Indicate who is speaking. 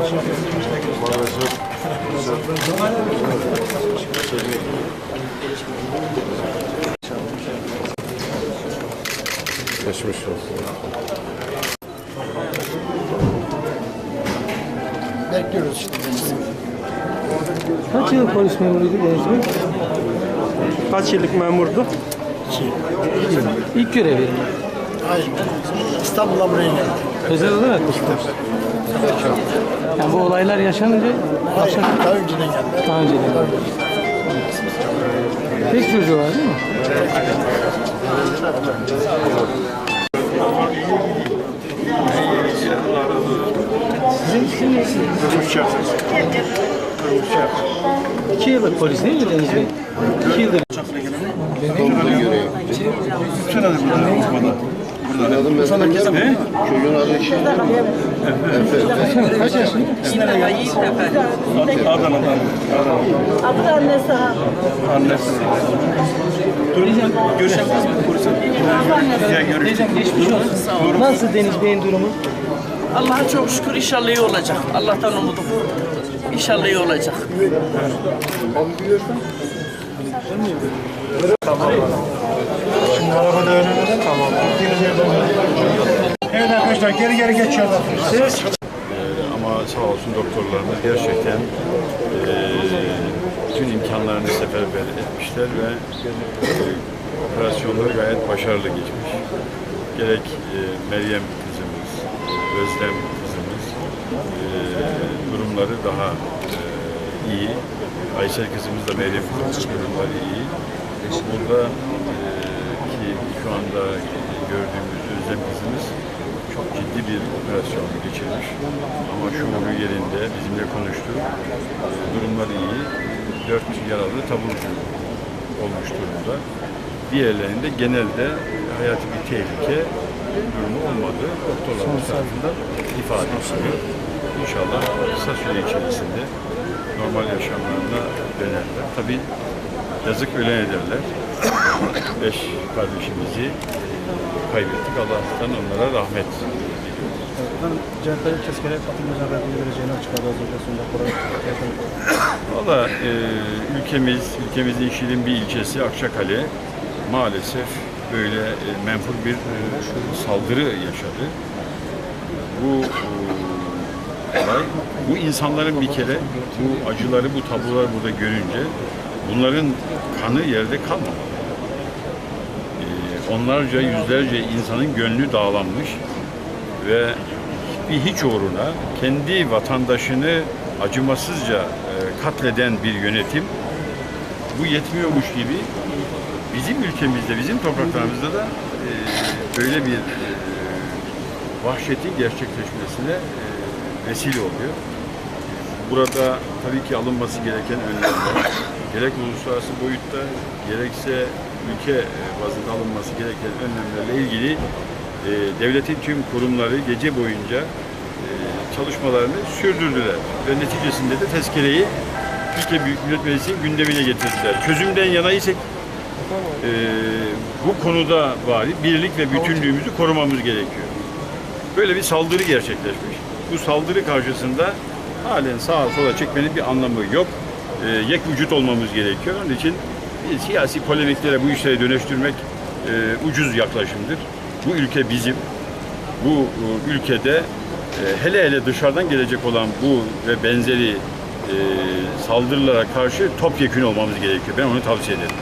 Speaker 1: Maalesef Geçmiş olsun.
Speaker 2: Bekliyoruz işte.
Speaker 3: Kaç yıl polis memuruydu Deniz Bey?
Speaker 4: Kaç yıllık memurdu? İki.
Speaker 3: İlk görevi.
Speaker 2: Hayır. İstanbul'a buraya geldi.
Speaker 3: Özel olarak mı? Yani bu olaylar yaşanınca
Speaker 2: Hayır. Daha önceden geldik.
Speaker 3: daha önce de. Tek çocuğu var değil mi? Sizin isim neydi? İki yıllık polis değil mi Deniz Bey? İki yıldır.
Speaker 1: Anladım ben sana Çocuğun adı şey. Efe.
Speaker 3: Kaç yaşında?
Speaker 4: Adana'dan.
Speaker 5: Adı annesi ha.
Speaker 4: Annesi. Durum görüşeceğiz mi polise? Ya görüş.
Speaker 3: Teyzem geçmiş olsun. Nasıl Deniz Bey'in durumu?
Speaker 6: Allah'a çok şükür inşallah iyi olacak. Allah'tan umudum. İnşallah iyi olacak.
Speaker 2: Şimdi arabada önümüzde tamam. Evet geri geri geçiyorlar. Siz?
Speaker 7: Ama sağ olsun doktorlarımız gerçekten eee bütün imkanlarını seferber etmişler ve eee, operasyonları gayet başarılı geçmiş. Gerek eee, Meryem kızımız, Özlem kızımız eee, durumları daha eee, iyi. Aysel kızımız da Meryem kızımız durumları iyi. Burada eee, ki şu anda gördüğümüz Özlem kızımız çok ciddi bir operasyon geçirmiş. Ama şuuru yerinde bizimle konuştu. Ee, Durumları iyi. Dört yaralı taburcu olmuş durumda. Diğerlerinde genelde hayati bir tehlike durumu olmadı. Doktorlarımız tarafından ifade ediliyor. İnşallah kısa süre içerisinde normal yaşamlarına dönerler. Tabii yazık ölen ederler. Beş kardeşimizi kaybettik. Allah'tan onlara rahmet diliyoruz.
Speaker 4: CHP'nin tezkere katılmayacağını reddi vereceğini açıkladı az önce Koray.
Speaker 7: Valla e, ülkemiz, ülkemizin Şirin bir ilçesi Akçakale maalesef böyle e, menfur bir e, saldırı yaşadı. Bu e, olay, bu insanların bir kere bu acıları, bu tabloları burada görünce bunların kanı yerde kalmamalı. Onlarca, yüzlerce insanın gönlü dağlanmış ve bir hiç uğruna kendi vatandaşını acımasızca e, katleden bir yönetim bu yetmiyormuş gibi bizim ülkemizde, bizim topraklarımızda da e, böyle bir e, vahşetin gerçekleşmesine vesile oluyor. Burada tabii ki alınması gereken önlemler, gerek uluslararası boyutta, gerekse ülke e, bazında alınması gereken önlemlerle ilgili e, devletin tüm kurumları gece boyunca e, çalışmalarını sürdürdüler. Ve neticesinde de tezkereyi Türkiye Büyük Millet Meclisi'nin gündemine getirdiler. Çözümden yana isek e, bu konuda bari birlik ve bütünlüğümüzü korumamız gerekiyor. Böyle bir saldırı gerçekleşmiş. Bu saldırı karşısında halen sağa sola çekmenin bir anlamı yok. E, yek vücut olmamız gerekiyor. Onun için siyasi polemiklere bu işleri dönüştürmek e, ucuz yaklaşımdır. Bu ülke bizim. Bu e, ülkede e, hele hele dışarıdan gelecek olan bu ve benzeri e, saldırılara karşı topyekün olmamız gerekiyor. Ben onu tavsiye ederim.